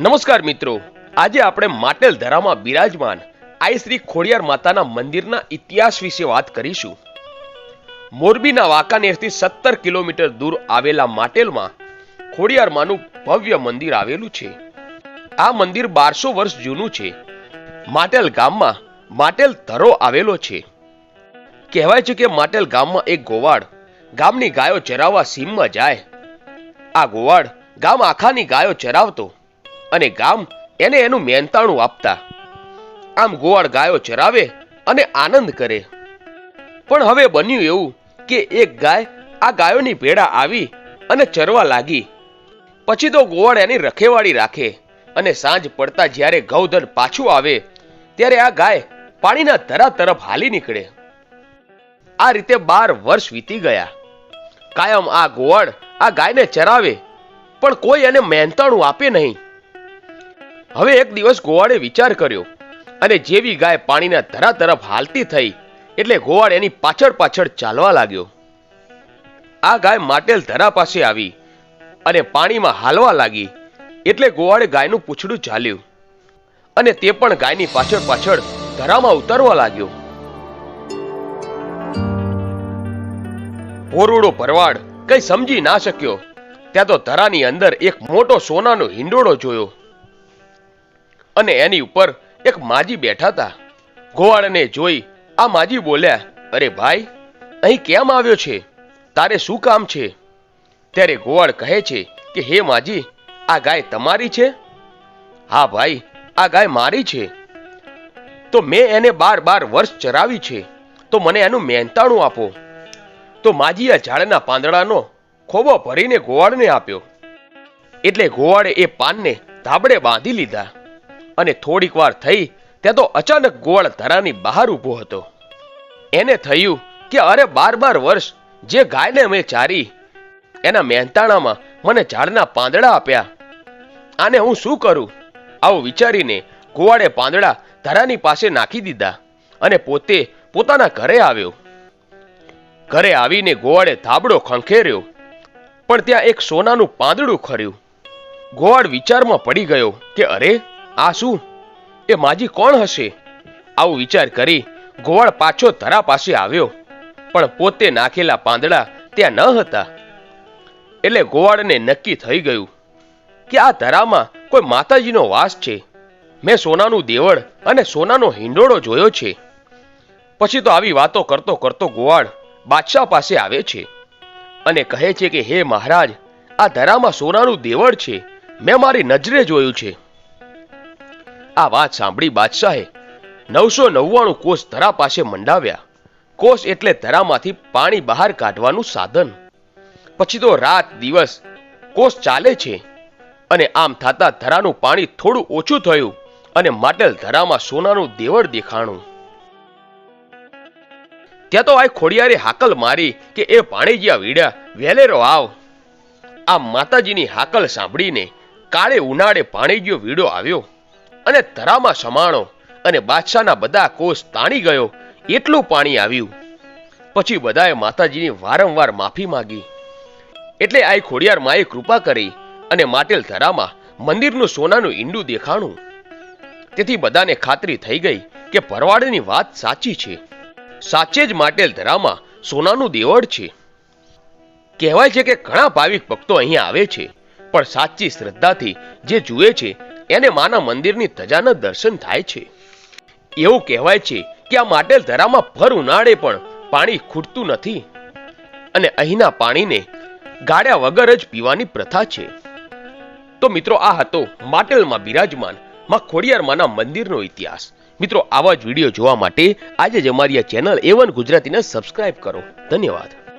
નમસ્કાર મિત્રો. આજે આપણે માટેલ ધરામાં બિરાજમાન આઈ શ્રી ખોડિયાર માતાના મંદિરના ઇતિહાસ વિશે વાત કરીશું. મોરબીના વાંકાનેરથી સત્તર કિલોમીટર દૂર આવેલા માટેલમાં ખોડિયારમાંનું ભવ્ય મંદિર આવેલું છે. આ મંદિર બારસો વર્ષ જૂનું છે. માટેલ ગામમાં માટેલ ધરો આવેલો છે. કહેવાય છે કે માટેલ ગામમાં એક ગોવાળ ગામની ગાયો ચરાવવા સીમમાં જાય. આ ગોવાળ ગામ આખાની ગાયો ચરાવતો અને ગામ એને એનું મહેનતાણું આપતા. આમ ગોવાળ ગાયો ચરાવે અને આનંદ કરે. પણ હવે બન્યું એવું કે એક ગાય આ ગાયોની ભેડા આવી અને ચરવા લાગી. પછી તો ગોવાળ એની રખેવાળી રાખે અને સાંજ પડતા જ્યારે ગૌધન પાછું આવે, ત્યારે આ ગાય પાણીના ધરા તરફ હાલી નીકળે. આ રીતે બાર વર્ષ વીતી ગયા. કાયમ આ ગોવાળ આ ગાયને ચરાવે, પણ કોઈ એને મહેનતાણું આપે નહીં. હવે એક દિવસ ગોવાળે વિચાર કર્યો, અને જેવી ગાય પાણીના ધરા તરફ હાલતી થઈ, એટલે ગોવાળ એની પાછળ પાછળ ચાલવા લાગ્યો. આ ગાય માટેલ ધરા પાસે આવી, અને પાણીમાં હાલવા લાગી, એટલે ગોવાળે ગાયનું પૂછડું ચાલ્યું, અને તે પણ ગાયની પાછળ પાછળ ધરામાં ઉતરવા લાગ્યો. ભોરુડો ભરવાડ, કઈ સમજી ના શક્યો. ત્યાં તો ધરાની અંદર એક મોટો સોનાનો હિંડોળો જોયો. અને એની ઉપર એક માજી બેઠા હતા. ગોવાળને જોઈ આ માજી બોલ્યા, અરે ભાઈ, અહીં કેમ આવ્યો છે? તારે શું કામ છે? ત્યારે ગોવાળ કહે છે કે, હે માજી, આ ગાય તમારી છે? હા ભાઈ, આ ગાય મારી છે. તો મેં એને બાર બાર વર્ષ ચરાવી છે, તો મને એનું મહેનતાણું આપો. તો માજી આ ઝાડના પાંદડાનો ખોબો ભરીને ગોવાળને આપ્યો. એટલે ગોવાળે એ પાનને ધાબડે બાંધી લીધા. અને થોડીક વાર થઈ, ત્યાં તો અચાનક ગોળ ધરાની બહાર ઊભો હતો. એને થયું કે અરે બાર બાર વર્ષ, જે ગાયને મેં ચારી, એના મહેનતાણામાં મને ઝાડના પાંદડા આપ્યા. આને હું શું કરું? આવું વિચારીને ગોવાળે પાંદડા ધરાની પાસે નાખી દીધા અને પોતે પોતાના ઘરે આવ્યો. ઘરે આવીને ગોવાળે ધાબડો ખંખેર્યો, પણ ત્યાં એક સોનાનું પાંદડું ખર્યું. ગોવાળ વિચારમાં પડી ગયો કે અરે આ શું? એ માજી કોણ હશે? આવું વિચાર કરી ગોવાળ પાછો ધરા પાસે આવ્યો. પણ પોતે નાખેલા પાંદડા ત્યાં ન હતા. એટલે ગોવાળને નક્કી થઈ ગયું કે આ ધરામાં કોઈ માતાજીનો વાસ છે. મેં સોનાનું દેવળ અને સોનાનો હિંડોળો જોયો છે. પછી તો આવી વાતો કરતો કરતો ગોવાળ બાદશાહ પાસે આવે છે અને કહે છે કે, હે મહારાજ, આ ધરામાં સોનાનું દેવળ છે. મેં મારી નજરે જોયું છે. આ વાત સાંભળી બાદશાહે નવસો નવ્વાણું કોષ ધરા પાસે મંડાવ્યા. કોષ એટલે ધરામાંથી પાણી બહાર કાઢવાનું સાધન. પછી તો રાત દિવસ કોષ ચાલે છે અને આમ થતા ધરાનું પાણી થોડું ઓછું થયું અને માટેલ ધરામાં સોનાનું દેવળ દેખાણું. ત્યાં તો આ ખોડિયારે હાકલ મારી કે એ પાણીજીયા વીડ્યા વેલેરો આવ. આ માતાજીની હાકલ સાંભળીને કાળે ઉનાળે પાણીજીયો વીડો આવ્યો. અને ધરામાં સમાણો અને બાદશાહના બધા કોષ તાણી ગયો, એટલું પાણી આવ્યું. પછી બધાએ માતાજીની વારંવાર માફી માંગી. એટલે આ ખોડિયાર માએ કૃપા કરી અને માટેલ ધરામાં મંદિરનું સોનાનું ઈંડું દેખાણું. તેથી બધાને ખાતરી થઈ ગઈ કે ભરવાડની વાત સાચી છે. સાચે જ માટેલ ધરામાં સોનાનું દેવળ છે. કહેવાય છે કે ઘણા ભાવિક ભક્તો અહીંયા આવે છે, પણ સાચી શ્રદ્ધાથી જે જુએ છે એને માના મંદિરની ધજાના દર્શન થાય છે. એવું કહેવાય છે કે આ માટેલ ધરામાં ભર ઉનાળે પણ પાણી ખૂટતું નથી. અને અહીંના પાણીને ગાળ્યા વગર જ પીવાની પ્રથા છે. તો મિત્રો આ હતો માટેલમાં બિરાજમાનમાં ખોડિયાર માના મંદિરનો ઇતિહાસ. મિત્રો આવા જ વીડિયો જોવા માટે આજે જ અમારી આ ચેનલ એવન ગુજરાતીને સબસ્ક્રાઇબ કરો. ધન્યવાદ.